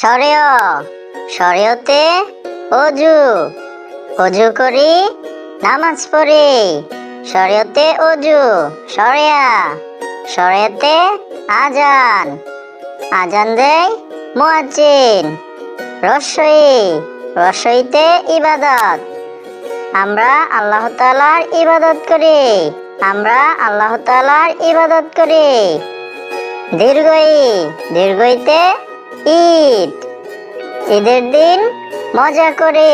সরেয় সরেয়তে অজু। অজু করি, নামাজ পড়ি সরেয়তে অজু, সরেয়া সরেয়াতে আজান। আজান দেয় মুয়াজ্জিন, রসই, রসইতে ইবাদত। আমরা আল্লাহ তালার ইবাদত করি, আমরা আল্লাহ তালার ইবাদত করি। দীর্ঘই, দীর্ঘইতে ঈদ। ঈদের দিন মজা করে।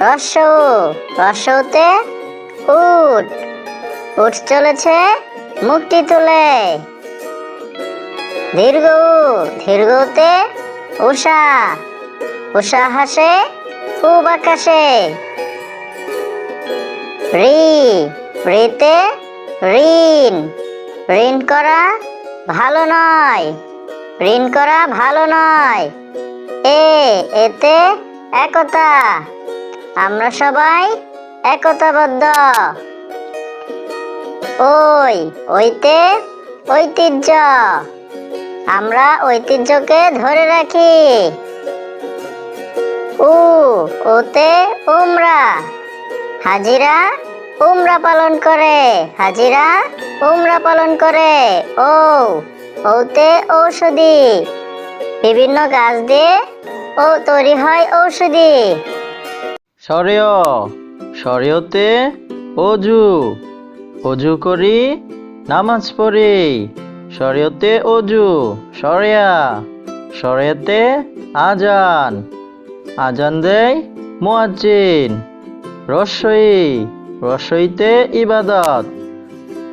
রস্য রস্যতে উট উঠ চলেছে মুক্তি তুলে। দীর্ঘ দীর্ঘতে উষা উষা হাসে খুব আকাশে। রি, রিতে ঋণ ঋণ করা ভালো নয়। ঋণ করা ভালো নয়। এ, এতে একতা। আমরা সবাই একতাবদ্ধ। ওই, ওইতে ঐতিহ্য। আমরা ঐতিহ্যকে ধরে রাখি। উ, ওতে উমরা। হাজিরা উমরা পালন করে, হাজিরা উমরা পালন করে। ও ওতে ঔষধি। বিভিন্ন গাছ দিয়ে ও তৈরি হয় ঔষধি। সরেয়, সরেয়তে অজু। অজু করি, নামাজ পড়ি। সরেয়তে অজু, সরেয়া। সরেয়াতে আজান। আজান দেয় মুয়াজ্জিন। রসই, রসইতে ইবাদত।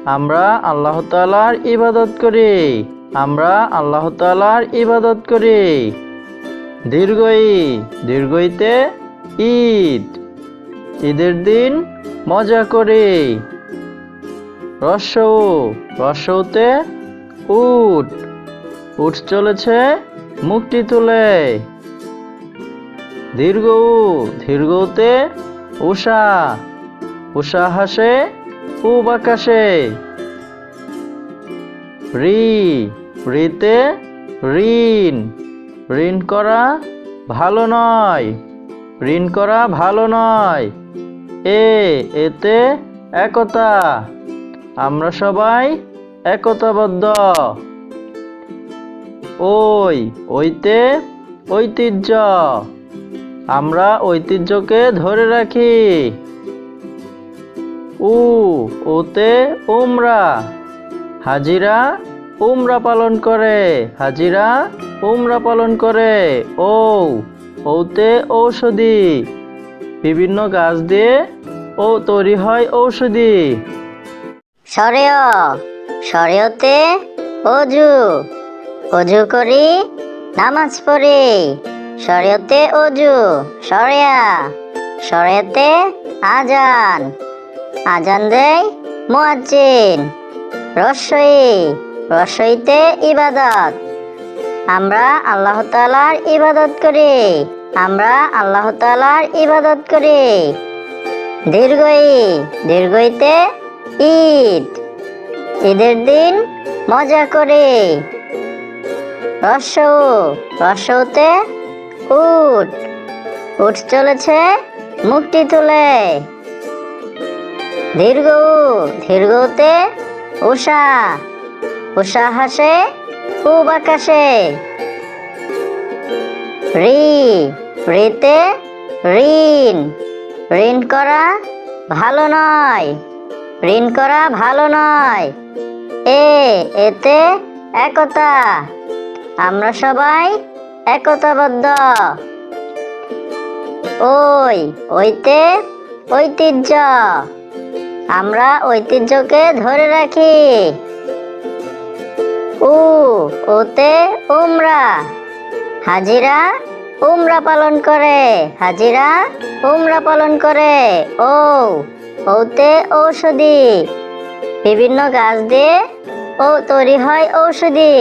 আমরা আল্লাহ তালার ইবাদত করি। আমরা আল্লাহ তালার ইবাদত করি। দীর্ঘই, দীর্ঘইতে ঈদ। ঈদের দিন মজা করি। রস্য রস্যতে উট। উঠ চলেছে মুক্তি তুলে। দীর্ঘ দীর্ঘতে উষা। উষা হাসে খুব আকাশে। রি রিতে ঋণ। ঋণ করা ভালো নয়। ঋণ করা ভালো নয়। এ, এতে একতা। আমরা সবাই একতাবদ্ধ। ওই, ওইতে ঐতিহ্য। আমরা ঐতিহ্যকে ধরে রাখি। উ, ওতে উমরা। হাজিরা উমরা পালন করে। হাজিরা, উমরা পালন করে। ও ওতে ঔষধি। বিভিন্ন গাছ দিয়ে ও তৈরি হয় ঔষধি। সরেয় সরেয়তে অজু। অজু করি, নামাজ পড়ি। সরেয়তে অজু, সরেয়া। সরেয়াতে আজান। আজান দেয় মুয়াজ্জিন, রসই। রসইতে ইবাদত। আমরা আল্লাহ তালার ইবাদত করি। আমরা আল্লাহ তালার ইবাদত করি। দীর্ঘই, দীর্ঘইতে ঈদ। ঈদের দিন মজা করে। রস্য রস্যতে উট। উঠ চলেছে, মুক্তি তুলে। দীর্ঘ, দীর্ঘতে উষা। উষা হাসে খুব আকাশে রি, রিতে ঋণ। ঋণ করা ভালো নয়। ঋণ করা ভালো নয়। এ, এতে একতা। আমরা সবাই একতাবদ্ধ। ওই, ওইতে ঐতিহ্য। আমরা ঐতিহ্যকে ধরে রাখি। উ ওতে উমরা। হাজিরা, উমরা পালন করে। হাজিরা, উমরা পালন করে। ও, ওতে ঔষধি। বিভিন্ন গাছ দিয়ে ও তৈরি হয় ঔষধি।